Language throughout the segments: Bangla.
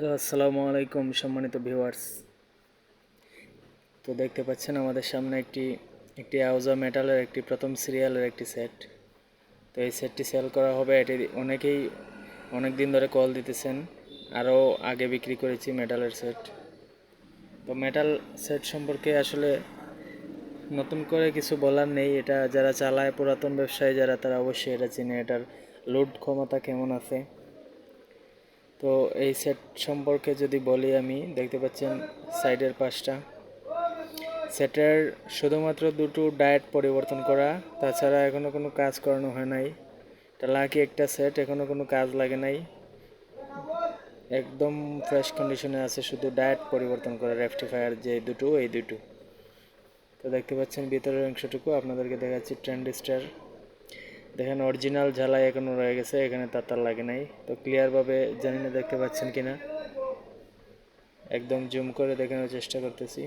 হ্যালো আসসালামু আলাইকুম সম্মানিত ভিউয়ার্স। তো দেখতে পাচ্ছেন আমাদের সামনে একটি একটি আউজা মেটালের একটি, প্রথম সিরিয়ালের একটি সেট। তো এই সেটটি সেল করা হবে, এটি অনেকেই অনেক দিন ধরে কল দিতেছেন, আরও আগে বিক্রি করেছি মেটালের সেট। তো মেটাল সেট সম্পর্কে আসলে নতুন করে কিছু বলার নেই, এটা যারা চালায় পুরাতন ব্যবসায়ী যারা, তারা অবশ্যই এটা চিনে, এটার লোড ক্ষমতা কেমন আছে। তো এই সেট সম্পর্কে যদি বলি আমি, দেখতে পাচ্ছেন সাইডের পাশটা। সেটের শুধুমাত্র দুটো ডায়েট পরিবর্তন করা, তাছাড়া এখনও কোনো কাজ করানো হয় নাই। এটা লাকি একটা সেট এখনও কোনো কাজ লাগে নাই। একদম ফ্রেশ কন্ডিশনে আছে শুধু ডায়েট পরিবর্তন করা রেফটিফায়ার যে দুটো, এই দুটো। তো দেখতে পাচ্ছেন ভিতরের অংশটুকু, আপনাদেরকে দেখাচ্ছি ট্রেন্ডিস্টার দেখেন অরিজিনাল ঝালাই এখনও রয়ে গেছে, এখানে তাতার লাগে নাই। তো ক্লিয়ারভাবে জানি না দেখতে পাচ্ছেন কিনা। একদম জুম করে দেখানোর চেষ্টা করতেছি।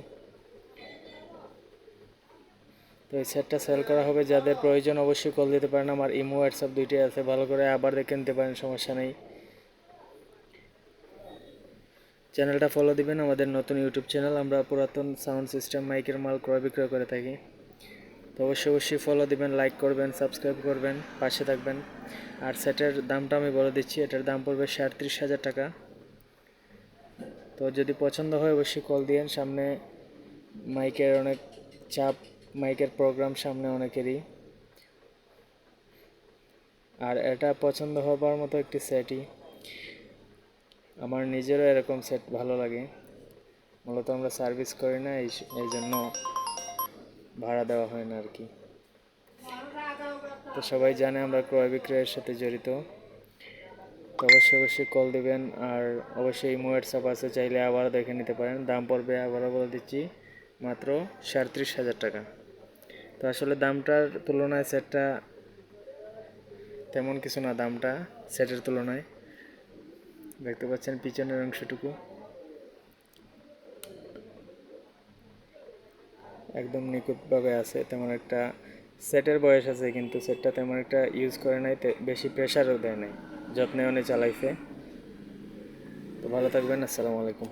তো এই সেটটা সেল করা হবে, যাদের প্রয়োজন অবশ্যই কল দিতে পারেন। আমার ইমো হোয়াটসঅ্যাপ দুইটাই আছে, ভালো করে আবার দেখে নিতে পারেন, সমস্যা নেই। চ্যানেলটা ফলো দিবেন, আমাদের নতুন ইউটিউব চ্যানেল আমরা পুরাতন সাউন্ড সিস্টেম মাইকের মাল ক্রয় বিক্রয় করে থাকি। তো অবশ্যই অবশ্যই ফলো দিবেন লাইক করবেন সাবস্ক্রাইব করবেন, পাশে থাকবেন। আর সেটের দামটা আমি বলে দিচ্ছি, এটার দাম পড়বে সাঁত্রিশ হাজার টাকা। তো যদি পছন্দ হয় অবশ্যই কল দিয়েন, সামনে মাইকের অনেক চাপ মাইকের প্রোগ্রাম সামনে অনেকেরই। আর এটা পছন্দ হবার মতো একটি সেটই আমার নিজেরও এরকম সেট ভালো লাগে। মূলত আমরা সার্ভিস করি না, এই এই জন্য ভাড়া দেওয়া হয় না আর কি। তো সবাই জানে আমরা ক্রয় বিক্রয়ের সাথে জড়িত। তো অবশ্যই অবশ্যই কল দিবেন আর অবশ্যই হোয়াটসঅ্যাপ আছে, চাইলে আবার দেখে নিতে পারেন। দাম পড়বে আবারও বলে দিচ্ছি, মাত্র সাঁত্রিশ হাজার টাকা। তো আসলে দামটার তুলনায় সেটটা তেমন কিছু না, দামটা সেটের তুলনায়। দেখতে পাচ্ছেন পিছনের অংশটুকু। একদম নিখুঁতভাবে আছে, তেমন একটা সেটের বয়স আছে কিন্তু সেটটা তেমন একটা ইউজ করে নাই বেশি প্রেশারও দেয় নাই যত্নে অনেক চালাইছে। তো ভালো থাকবেন, আসসালামু আলাইকুম।